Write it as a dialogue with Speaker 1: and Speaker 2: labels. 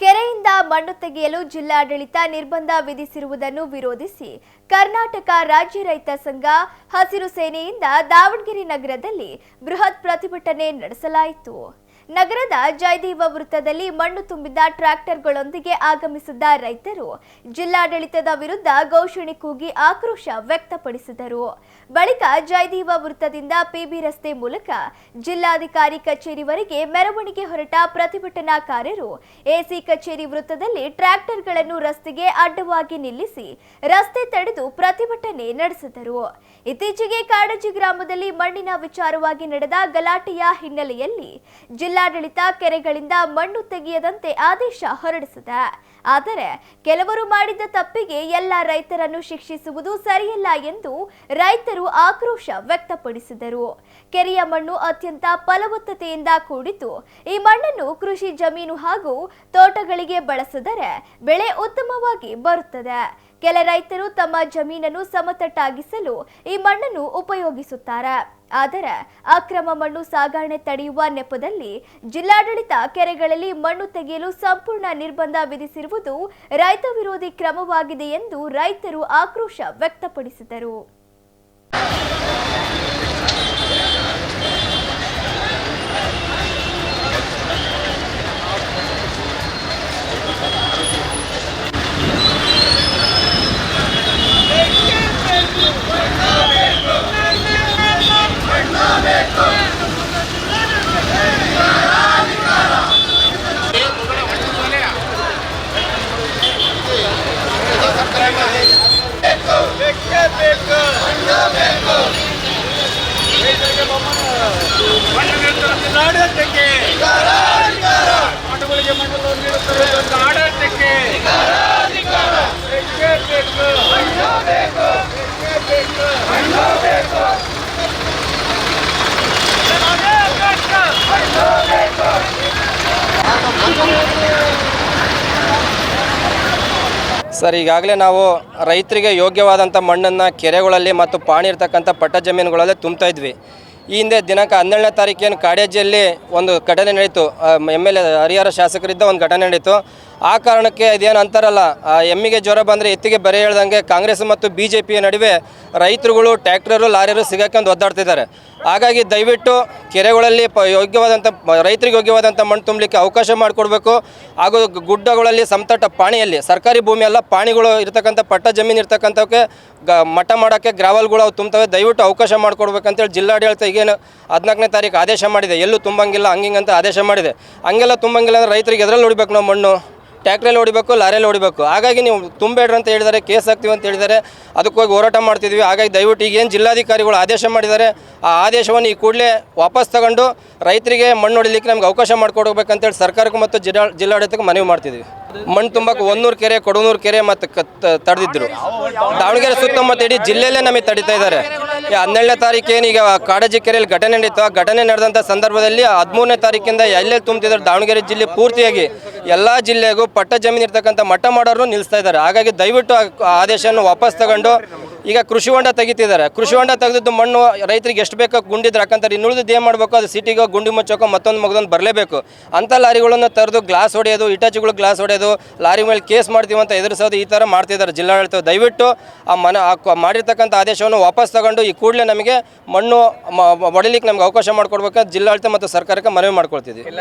Speaker 1: ಕೆರೆಯಿಂದ ಮಣ್ಣು ತೆಗೆಯಲು ಜಿಲ್ಲಾಡಳಿತ ನಿರ್ಬಂಧ ವಿಧಿಸಿರುವುದನ್ನು ವಿರೋಧಿಸಿ ಕರ್ನಾಟಕ ರಾಜ್ಯ ರೈತ ಸಂಘ ಹಸಿರು ಸೇನೆಯಿಂದ ದಾವಣಗೆರೆ ನಗರದಲ್ಲಿ ಬೃಹತ್ ಪ್ರತಿಭಟನೆ ನಡೆಸಲಾಯಿತು. ನಗರದ ಜಯದೇವ ವೃತ್ತದಲ್ಲಿ ಮಣ್ಣು ತುಂಬಿದ ಟ್ರ್ಯಾಕ್ಟರ್ಗಳೊಂದಿಗೆ ಆಗಮಿಸಿದ್ದ ರೈತರು ಜಿಲ್ಲಾಡಳಿತದ ವಿರುದ್ಧ ಘೋಷಣೆ ಕೂಗಿ ಆಕ್ರೋಶ ವ್ಯಕ್ತಪಡಿಸಿದರು. ಬಳಿಕ ಜಯದೇವ ವೃತ್ತದಿಂದ ಪಿಬಿ ರಸ್ತೆ ಮೂಲಕ ಜಿಲ್ಲಾಧಿಕಾರಿ ಕಚೇರಿವರೆಗೆ ಮೆರವಣಿಗೆ ಹೊರಟ ಪ್ರತಿಭಟನಾಕಾರರು ಎಸಿ ಕಚೇರಿ ವೃತ್ತದಲ್ಲಿ ಟ್ರ್ಯಾಕ್ಟರ್ಗಳನ್ನು ರಸ್ತೆಗೆ ಅಡ್ಡವಾಗಿ ನಿಲ್ಲಿಸಿ ರಸ್ತೆ ತಡೆದು ಪ್ರತಿಭಟನೆ ನಡೆಸಿದರು. ಇತ್ತೀಚೆಗೆ ಕಾಡಜಿ ಗ್ರಾಮದಲ್ಲಿ ಮಣ್ಣಿನ ವಿಚಾರವಾಗಿ ನಡೆದ ಗಲಾಟೆಯ ಹಿನ್ನೆಲೆಯಲ್ಲಿ ಜಿಲ್ಲಾಡಳಿತ ಕೆರೆಗಳಿಂದ ಮಣ್ಣು ತೆಗೆಯದಂತೆ ಆದೇಶ ಹೊರಡಿಸಿದೆ. ಆದರೆ ಕೆಲವರು ಮಾಡಿದ ತಪ್ಪಿಗೆ ಎಲ್ಲ ರೈತರನ್ನು ಶಿಕ್ಷಿಸುವುದು ಸರಿಯಲ್ಲ ಎಂದು ರೈತರು ಆಕ್ರೋಶ ವ್ಯಕ್ತಪಡಿಸಿದರು. ಕೆರೆಯ ಮಣ್ಣು ಅತ್ಯಂತ ಫಲವತ್ತತೆಯಿಂದ ಕೂಡಿದ್ದು, ಈ ಮಣ್ಣನ್ನು ಕೃಷಿ ಜಮೀನು ಹಾಗೂ ತೋಟಗಳಿಗೆ ಬಳಸಿದರೆ ಬೆಳೆ ಉತ್ತಮವಾಗಿ ಬರುತ್ತದೆ. ಕೆಲ ರೈತರು ತಮ್ಮ ಜಮೀನನ್ನು ಸಮತಟ್ಟಾಗಿಸಲು ಈ ಮಣ್ಣನ್ನು ಉಪಯೋಗಿಸುತ್ತಾರೆ. ಆದರೆ ಅಕ್ರಮ ಮಣ್ಣು ಸಾಗಣೆ ತಡೆಯುವ ನೆಪದಲ್ಲಿ ಜಿಲ್ಲಾಡಳಿತ ಕೆರೆಗಳಲ್ಲಿ ಮಣ್ಣು ತೆಗೆಯಲು ಸಂಪೂರ್ಣ ನಿರ್ಬಂಧ ವಿಧಿಸಿರುವುದು ರೈತ ವಿರೋಧಿ ಕ್ರಮವಾಗಿದೆ ಎಂದು ರೈತರು ಆಕ್ರೋಶ ವ್ಯಕ್ತಪಡಿಸಿದರು.
Speaker 2: ಆಡಳಿತಕ್ಕೆ ಆಟಗಳಿಗೆ ಮಂಡಲ ನೀಡುತ್ತಿರುವಂತಹ ಆಡಳಿತಕ್ಕೆ ಬೇಕೇ ಬೇಕು. ಬೇಕೇ ಬೇಕು. ಅದೇ ಅವಕಾಶ.
Speaker 3: ಸರ್, ಈಗಾಗಲೇ ನಾವು ರೈತರಿಗೆ ಯೋಗ್ಯವಾದಂಥ ಮಣ್ಣನ್ನು ಕೆರೆಗಳಲ್ಲಿ ಮತ್ತು ಪಾಣಿ ಇರ್ತಕ್ಕಂಥ ಪಟ್ಟ ಜಮೀನುಗಳಲ್ಲಿ ತುಂಬ್ತಾ ಇದ್ವಿ. ಈ ಹಿಂದೆ ದಿನಾಂಕ ಹನ್ನೆರಡನೇ ತಾರೀಕೇನು ಕಾಡೇಜಿಯಲ್ಲಿ ಒಂದು ಘಟನೆ ನಡೀತು. ಎಂ ಎಲ್ ಎ, ಹರಿಹರ ಶಾಸಕರಿದ್ದ ಒಂದು ಘಟನೆ ನಡೀತು. ಆ ಕಾರಣಕ್ಕೆ ಇದೇನು ಅಂತಾರಲ್ಲ ಎಮ್ಮಿಗೆ ಜ್ವರ ಬಂದರೆ ಎತ್ತಿಗೆ ಬರೆ ಹೇಳ್ದಂಗೆ ಕಾಂಗ್ರೆಸ್ ಮತ್ತು ಬಿ ನಡುವೆ ರೈತರುಗಳು ಟ್ಯಾಕ್ಟರು ಲಾರಿಯರು ಒಂದು ಒದ್ದಾಡ್ತಿದ್ದಾರೆ. ಹಾಗಾಗಿ ದಯವಿಟ್ಟು ಕೆರೆಗಳಲ್ಲಿ ಪ ಯೋಗ್ಯವಾದಂಥ ರೈತರಿಗೆ ಯೋಗ್ಯವಾದಂಥ ಮಣ್ಣು ತುಂಬಲಿಕ್ಕೆ ಅವಕಾಶ ಮಾಡಿಕೊಡ್ಬೇಕು. ಹಾಗೂ ಗುಡ್ಡಗಳಲ್ಲಿ ಸಮತಟ್ಟ ಪಾಣಿಯಲ್ಲಿ, ಸರ್ಕಾರಿ ಭೂಮಿ ಎಲ್ಲ ಪಾಣಿಗಳು ಇರ್ತಕ್ಕಂಥ ಪಟ್ಟ ಜಮೀನು ಇರ್ತಕ್ಕಂಥವಕ್ಕೆ ಗ, ಮಠ ಮಾಡೋಕ್ಕೆ ಗ್ರಾವಲ್ಗಳು ಅವು ತುಂಬ್ತವೆ ದಯವಿಟ್ಟು ಅವಕಾಶ ಮಾಡಿಕೊಡ್ಬೇಕಂತೇಳಿ ಜಿಲ್ಲಾಡಳಿತ ಈಗೇನು ಹದಿನಾಲ್ಕನೇ ತಾರೀಕು ಆದೇಶ ಮಾಡಿದೆ. ಎಲ್ಲೂ ತುಂಬಂಗಿಲ್ಲ, ಹಂಗಿಂಗಂತ ಆದೇಶ ಮಾಡಿದೆ. ಹಂಗೆಲ್ಲ ತುಂಬಂಗಿಲ್ಲ ಅಂದರೆ ರೈತರಿಗೆ ಎದ್ರಲ್ಲಿ ಹೊಡಿಬೇಕು ನಾವು ಮಣ್ಣು? ಟ್ಯಾಕ್ಟ್ರಲ್ಲಿ ಹೊಡಿಬೇಕು, ಲಾರಿಯಲ್ಲಿ ಹೊಡಿಬೇಕು. ಹಾಗಾಗಿ ನೀವು ತುಂಬಬೇಡ್ರಿ ಅಂತ ಹೇಳಿದರೆ ಕೇಸ್ ಹಾಕ್ತೀವಿ ಅಂತ ಹೇಳಿದ್ದಾರೆ. ಅದಕ್ಕೋಗಿ ಹೋರಾಟ ಮಾಡ್ತಿದ್ವಿ ಹಾಗಾಗಿ ದಯವಿಟ್ಟು ಈಗೇನು ಜಿಲ್ಲಾಧಿಕಾರಿಗಳು ಆದೇಶ ಮಾಡಿದ್ದಾರೆ, ಆ ಆದೇಶವನ್ನು ಈ ಕೂಡಲೇ ವಾಪಸ್ ತಗೊಂಡು ರೈತರಿಗೆ ಮಣ್ಣು ಹೊಡಿಲಿಕ್ಕೆ ನಮ್ಗೆ ಅವಕಾಶ ಮಾಡಿಕೊಡ್ಬೇಕಂತೇಳಿ ಸರ್ಕಾರಕ್ಕೂ ಮತ್ತು ಜಿಲ್ಲಾ, ಜಿಲ್ಲಾಡಳಿತಕ್ಕೆ ಮನವಿ ಮಾಡ್ತಿದ್ವಿ ಮಣ್ಣು ತುಂಬಕ್ಕೆ ಒಂದೂರು ಕೆರೆ, ಕೊಡನೂರು ಕೆರೆ ಮತ್ತು ತಡೆದಿದ್ದರು ದಾವಣಗೆರೆ ಸುತ್ತಮುತ್ತ ಇಡೀ ಜಿಲ್ಲೆಯಲ್ಲೇ ನಮಗೆ ತಡಿತಾ ಇದ್ದಾರೆ. ಹನ್ನೆರಡನೇ ತಾರೀಕು ಏನೀಗ ಕಾಡಜಿ ಕೆರೆಯಲ್ಲಿ ಘಟನೆ ನಡೀತು, ಆ ಘಟನೆ ನಡೆದಂಥ ಸಂದರ್ಭದಲ್ಲಿ ಹದಿಮೂರನೇ ತಾರೀಕಿಂದ ಎಲ್ಲೆಲ್ಲಿ ತುಂಬ್ತಿದ್ದಾರೆ, ದಾವಣಗೆರೆ ಜಿಲ್ಲೆ ಪೂರ್ತಿಯಾಗಿ ಎಲ್ಲ ಜಿಲ್ಲೆಗೂ ಪಟ್ಟ ಜಮೀನು ಇರ್ತಕ್ಕಂಥ ಮಟ್ಟ ಮಾಡೋರು ನಿಲ್ಲಿಸ್ತಾ ಇದ್ದಾರೆ. ಹಾಗಾಗಿ ದಯವಿಟ್ಟು ಆದೇಶವನ್ನು ವಾಪಸ್ ತಗೊಂಡು ಈಗ ಕೃಷಿ ಹೊಂಡ ತೆಗಿತಿದ್ದಾರೆ. ಕೃಷಿ ಹೊಂಡ ತೆಗೆದಿದ್ದು ಮಣ್ಣು ರೈತರಿಗೆ ಎಷ್ಟು ಬೇಕೋ ಗುಂಡಿದ್ರೆ ಹಾಕಂತಾರೆ ಇನ್ನುಳಿದು ಏನು ಮಾಡಬೇಕು? ಅದು ಸಿಟಿಗೆ ಗುಂಡಿ ಮುಚ್ಚೋಕೋ ಮತ್ತೊಂದು ಮಗದೊಂದು ಬರಲೇಬೇಕು. ಅಂಥ ಲಾರಿಗಳನ್ನು ತರೆದು ಗ್ಲಾಸ್ ಹೊಡೆಯೋದು ಇಟಚಿಗಳು ಗ್ಲಾಸ್ ಹೊಡೆಯೋದು, ಲಾರಿ ಮೇಲೆ ಕೇಸ್ ಮಾಡ್ತೀವಿ ಅಂತ ಎದುರಿಸೋದು ಈ ಥರ ಮಾಡ್ತಿದ್ದಾರೆ ಜಿಲ್ಲಾಡಳಿತ ದಯವಿಟ್ಟು ಆ ಮನ ಮಾಡಿರ್ತಕ್ಕಂಥ ಆದೇಶವನ್ನು ವಾಪಸ್ ತಗೊಂಡು ಈ ಕೂಡಲೇ ನಮಗೆ ಮಣ್ಣು ಹೊಡಿಲಿಕ್ಕೆ ನಮ್ಗೆ ಅವಕಾಶ ಮಾಡಿಕೊಡ್ಬೇಕಂತ ಜಿಲ್ಲಾಡಳಿತ ಮತ್ತು ಸರ್ಕಾರಕ್ಕೆ ಮನವಿ ಮಾಡ್ಕೊಳ್ತಿದ್ವಿ